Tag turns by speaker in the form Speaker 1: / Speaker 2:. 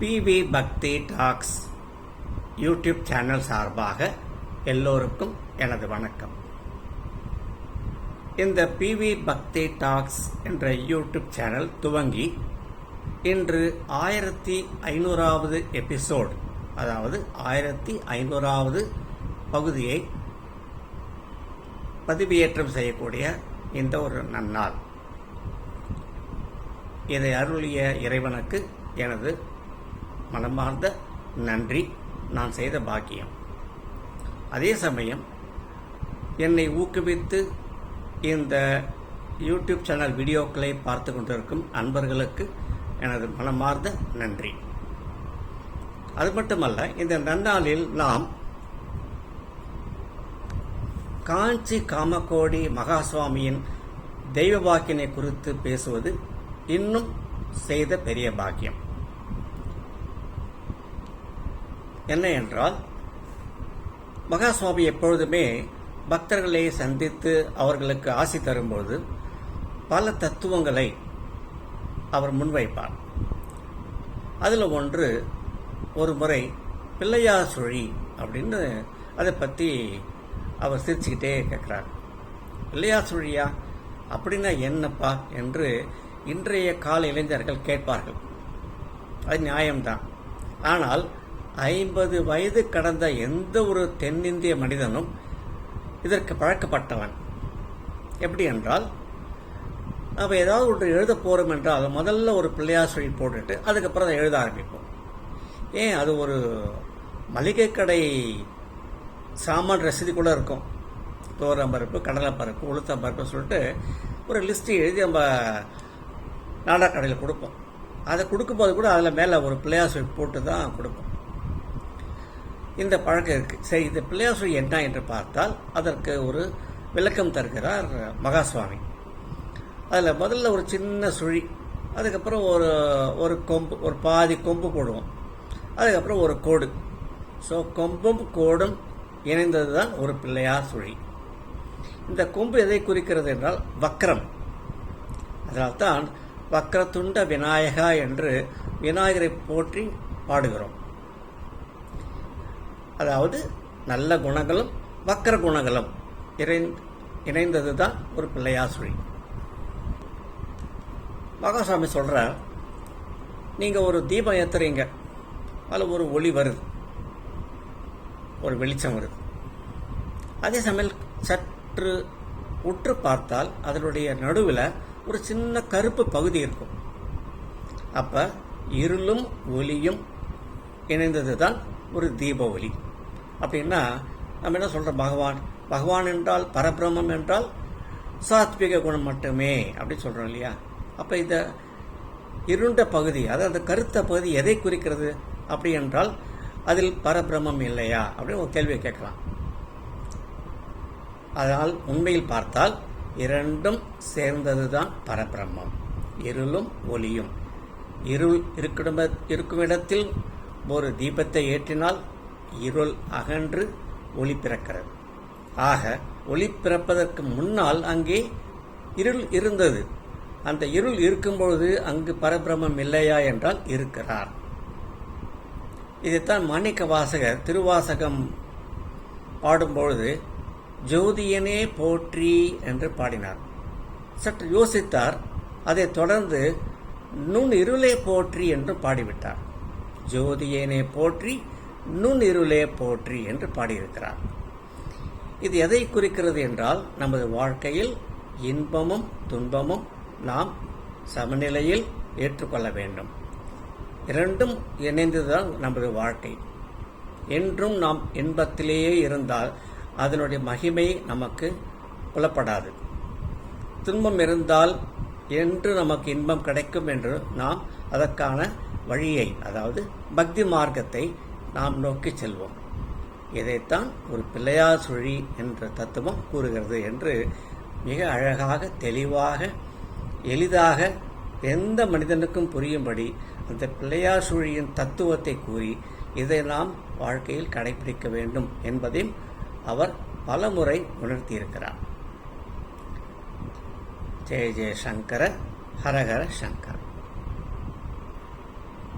Speaker 1: PV பக்தி tax YouTube channel சார்பாக எல்லோருக்கும் எனது வணக்கம். இந்த பிவி பக்தி டாக்ஸ் என்ற யூடியூப் சேனல் துவங்கி இன்று ஆயிரத்தி ஐநூறாவது எபிசோட் அதாவது ஆயிரத்தி ஐநூறாவது பகுதியை பதிவியேற்றம் செய்யக்கூடிய இந்த ஒரு நன்னாள். இதை அருளிய இறைவனுக்கு எனது மனமார்ந்த நன்றி. நான் செய்த பாக்கியம். அதே சமயம் என்னை ஊக்குவித்து இந்த யூடியூப் சேனல் வீடியோக்களை பார்த்து கொண்டிருக்கும் அன்பர்களுக்கு எனது மனமார்ந்த நன்றி. அது மட்டுமல்ல இந்த நன்னாளில் நாம் காஞ்சி காமக்கோடி மகாசுவாமியின் தெய்வ பாக்கியனை குறித்து பேசுவது இன்னும் செய்த பெரிய பாக்கியம். என்ன என்றால் மகாசுவாமி எப்பொழுதுமே பக்தர்களை சந்தித்து அவர்களுக்கு ஆசி தரும்போது பல தத்துவங்களை அவர் முன்வைப்பார். அதில் ஒன்று ஒரு முறை பிள்ளையார் சுழி அப்படின்னு அதை பற்றி அவர் சிரிச்சுக்கிட்டே கேட்குறார். பிள்ளையார் சுழியா? அப்படின்னா என்னப்பா? என்று இன்றைய கால இளைஞர்கள் கேட்பார்கள். அது நியாயம்தான். ஆனால் ஐம்பது வயது கடந்த எந்த ஒரு தென்னிந்திய மனிதனும் இதற்கு பழக்கப்பட்டவன். எப்படி என்றால் நம்ம ஏதாவது ஒன்று எழுத போகிறோம் என்றால் முதல்ல ஒரு பிள்ளையார் சொல்லி போட்டுட்டு அதுக்கப்புறம் அதை எழுத ஆரம்பிப்போம். ஏன்? அது ஒரு மளிகை கடை சாமான் ரசீது கூட இருக்கும். தோரம் பருப்பு கடலை பருப்பு உளுத்தம் சொல்லிட்டு ஒரு லிஸ்ட்டு எழுதி நம்ம நாடா கடையில் கொடுப்போம். அதை கொடுக்கும்போது கூட அதில் மேலே ஒரு பிள்ளையார் சொல்லி போட்டு தான் கொடுப்போம். இந்த பழக்கம் இருக்குது சரி இந்த பிள்ளையார் சுழி என்ன என்று பார்த்தால் அதற்கு ஒரு விளக்கம் தருகிறார் மகாசுவாமி அதில் முதல்ல ஒரு சின்ன சுழி அதுக்கப்புறம் ஒரு ஒரு கொம்பு ஒரு பாதி கொம்பு போடுவோம். அதுக்கப்புறம் ஒரு கோடு. ஸோ கொம்பும் கோடும் இணைந்தது தான் ஒரு பிள்ளையார் சுழி. இந்த கொம்பு எதை குறிக்கிறது என்றால் வக்ரம். அதனால்தான் வக்ரத்துண்ட விநாயகா என்று விநாயகரை போற்றி பாடுகிறோம். அதாவது நல்ல குணங்களும் வக்கர குணங்களும் இணைந்தது தான் ஒரு பிள்ளையாசுரி. மகாசாமி சொல்கிறார் நீங்கள் ஒரு தீபம் ஏற்றுறீங்க அதில் ஒரு ஒளி வருது ஒரு வெளிச்சம் வருது. அதே சமயம் சற்று உற்று பார்த்தால் அதனுடைய நடுவில் ஒரு சின்ன கருப்பு பகுதி இருக்கும். அப்போ இருளும் ஒளியும் இணைந்தது தான் ஒரு தீப ஒளி. அப்படின்னா நம்ம என்ன சொல்கிறோம் பகவான். பகவான் என்றால் பரபிரமம் என்றால் சாத்விக குணம் மட்டுமே அப்படின்னு சொல்கிறோம் இல்லையா? அப்போ இந்த இருண்ட பகுதி அதாவது அந்த கருத்த பகுதி எதை குறிக்கிறது? அப்படி என்றால் அதில் பரபிரமம் இல்லையா? அப்படின்னு ஒரு கேள்வியை கேட்கலாம். அதனால் உண்மையில் பார்த்தால் இரண்டும் சேர்ந்தது தான் பரபிரம்மம். இருளும் ஒளியும். இருள் இருக்கிட இருக்கும் இடத்தில் ஒரு தீபத்தை ஏற்றினால் இருள் அகன்று ஒளி பிறக்கிறது. ஆக ஒளி பிறப்பதற்கு முன்னால் அங்கே இருள் இருந்தது. அந்த இருள் இருக்கும்பொழுது அங்கு பரபிரமம் இல்லையா என்றால் இருக்கிறார். இதைத்தான் மாணிக்க வாசகர் திருவாசகம் பாடும்பொழுது ஜோதியனே போற்றி என்று பாடினார். சற்று யோசித்தார் அதை தொடர்ந்து நுண் இருளே போற்றி என்று பாடிவிட்டார். ஜோதியனே போற்றி நுண் இருளே போற்றி என்று பாடியிருக்கிறார். இது எதை குறிக்கிறது என்றால் நமது வாழ்க்கையில் இன்பமும் துன்பமும் நாம் சமநிலையில் ஏற்றுக்கொள்ள வேண்டும். இரண்டும் இணைந்துதான் நமது வாழ்க்கை. என்றும் நாம் இன்பத்திலேயே இருந்தால் அதனுடைய மகிமை நமக்கு புலப்படாது. துன்பம் இருந்தால் என்று நமக்கு இன்பம் கிடைக்கும் என்று நாம் அதற்கான வழியை அதாவது பக்தி மார்க்கத்தை நாம் நோக்கி செல்வோம். இதைத்தான் ஒரு பிள்ளையார் சுழி என்ற தத்துவம் கூறுகிறது என்று மிக அழகாக தெளிவாக எளிதாக எந்த மனிதனுக்கும் புரியும்படி அந்த பிள்ளையார் சுழியின் தத்துவத்தை கூறி இதை நாம் வாழ்க்கையில் கடைபிடிக்க வேண்டும் என்பதையும் அவர் பலமுறை உணர்த்தியிருக்கிறார். ஜெய ஜெய சங்கர ஹரஹர சங்கர்.